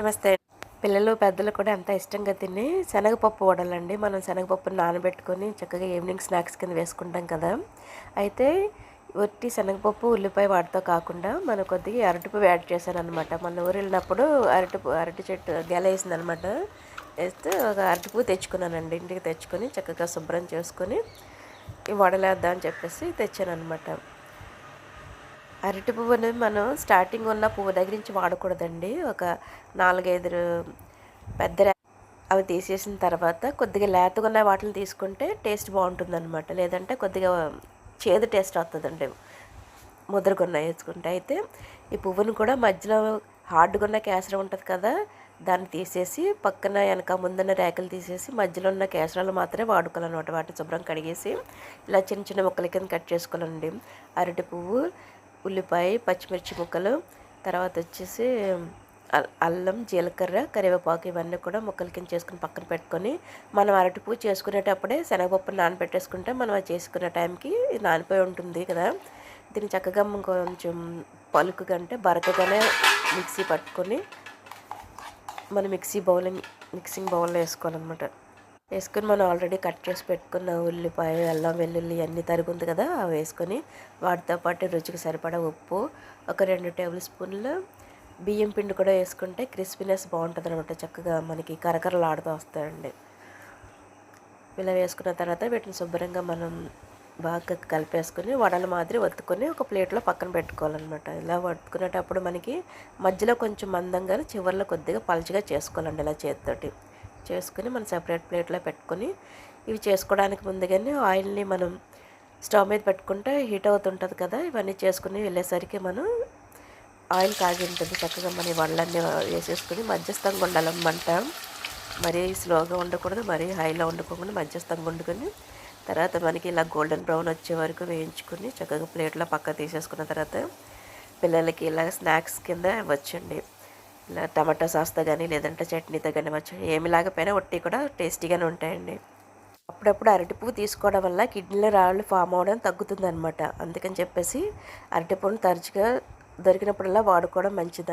నమస్తే. పిల్లలు పెద్దలు కూడా ఎంత ఇష్టంగా తిని శనగపప్పు వడలండి. మనం శనగపప్పుని నానబెట్టుకొని చక్కగా ఈవినింగ్ స్నాక్స్ కింద వేసుకుంటాం కదా. అయితే ఒట్టి శనగపప్పు ఉల్లిపాయ వాటితో కాకుండా మనం కొద్దిగా అరటిపు యాడ్ చేశాను అనమాట మన ఊరు వెళ్ళినప్పుడు అరటిపు అరటి చెట్టు గెల వేసింది అనమాట వేస్తే ఒక అరటిపు తెచ్చుకున్నానండి. ఇంటికి తెచ్చుకొని చక్కగా శుభ్రం చేసుకొని వడలేద్దామని వడలేద్దాం అని చెప్పేసి తెచ్చాను అనమాట అరటి పువ్వు అనేది మనం స్టార్టింగ్ ఉన్న పువ్వు దగ్గర నుంచి వాడకూడదండి. ఒక నాలుగైదు పెద్ద అవి తీసేసిన తర్వాత కొద్దిగా లేతగా ఉన్న వాటిని తీసుకుంటే టేస్ట్ బాగుంటుందన్నమాట. లేదంటే కొద్దిగా చేదు టేస్ట్ వస్తుందండి ముద్రగున్న వేసుకుంటే అయితే ఈ పువ్వును కూడా మధ్యలో హార్డ్గా ఉన్న కేసరం ఉంటుంది కదా దాన్ని తీసేసి పక్కన వెనక ముందున్న రేకలు తీసేసి మధ్యలో ఉన్న కేసరాలు మాత్రమే వాడుకోవాలన్నమాట. వాటిని శుభ్రం కడిగేసి ఇలా చిన్న చిన్న ముక్కల కింద కట్ చేసుకోవాలండి. అరటి పువ్వు ఉల్లిపాయ పచ్చిమిర్చి ముక్కలు తర్వాత వచ్చేసి అల్- అల్లం జీలకర్ర కరివేపాకు ఇవన్నీ కూడా ముక్కలు కింద చేసుకుని పక్కన పెట్టుకొని మనం అరటి పువ్వు చేసుకునేటప్పుడే శనగపప్పు నానబెట్టేసుకుంటే మనం అది చేసుకునే టైంకి నానిపోయి ఉంటుంది కదా. దీన్ని చక్కగా మనం కొంచెం పలుకుగా అంటే బరకగానే మిక్సీ పట్టుకొని మన మిక్సీ బౌల్ మిక్సింగ్ బౌల్లో వేసుకోవాలన్నమాట. వేసుకొని మనం ఆల్రెడీ కట్ చేసి పెట్టుకున్న ఉల్లిపాయ అల్లం వెల్లుల్లి అన్నీ తరుగుంది కదా అవి వేసుకొని వాటితో పాటు రుచికి సరిపడా ఉప్పు ఒక రెండు టేబుల్ స్పూన్లు బియ్యం పిండి కూడా వేసుకుంటే క్రిస్పీనెస్ బాగుంటుంది అనమాట చక్కగా మనకి కరకరలాడుతూ వస్తాయండి. ఇలా వేసుకున్న తర్వాత వీటిని శుభ్రంగా మనం బాగా కలిపేసుకొని వడల మాదిరి వత్తుకొని ఒక ప్లేట్లో పక్కన పెట్టుకోవాలన్నమాట. ఇలా వత్తుకునేటప్పుడు మనకి మధ్యలో కొంచెం మందంగా చివరిలో కొద్దిగా పలచగా చేసుకోవాలండి ఇలా చేతితోటి. చేసుకుని మనం సెపరేట్ ప్లేట్లో పెట్టుకొని ఇవి చేసుకోవడానికి ముందుగానే ఆయిల్ని మనం స్టవ్ మీద పెట్టుకుంటే హీట్ అవుతుంటుంది కదా ఇవన్నీ చేసుకుని వెళ్ళేసరికి మనం ఆయిల్ కాగి ఉంటుంది చక్కగా మన వడలన్నీ వేసేసుకుని మధ్యస్థంగా ఉండాలన్నమాట మరీ స్లోగా ఉండకూడదు మరీ హైలో ఉండకోకుండా మధ్యస్థంగా వండుకొని తర్వాత మనకి ఇలా గోల్డెన్ బ్రౌన్ వచ్చే వరకు వేయించుకొని చక్కగా ప్లేట్లో పక్క తీసేసుకున్న తర్వాత పిల్లలకి ఇలా స్నాక్స్ కింద ఇవ్వచ్చండి. టమాటా సాస్తో కానీ లేదంటే చట్నీతో కానీ ఇవ్వచ్చు ఏమి లాగపోయినా ఒట్టి కూడా టేస్టీగానే ఉంటాయండి. అప్పుడప్పుడు అరటి పువ్వు తీసుకోవడం వల్ల కిడ్నీలో రాళ్ళు ఫామ్ అవ్వడం తగ్గుతుంది అనమాట అందుకని చెప్పేసి అరటి పువ్వును తరచుగా దొరికినప్పుడల్లా వాడుకోవడం మంచిది.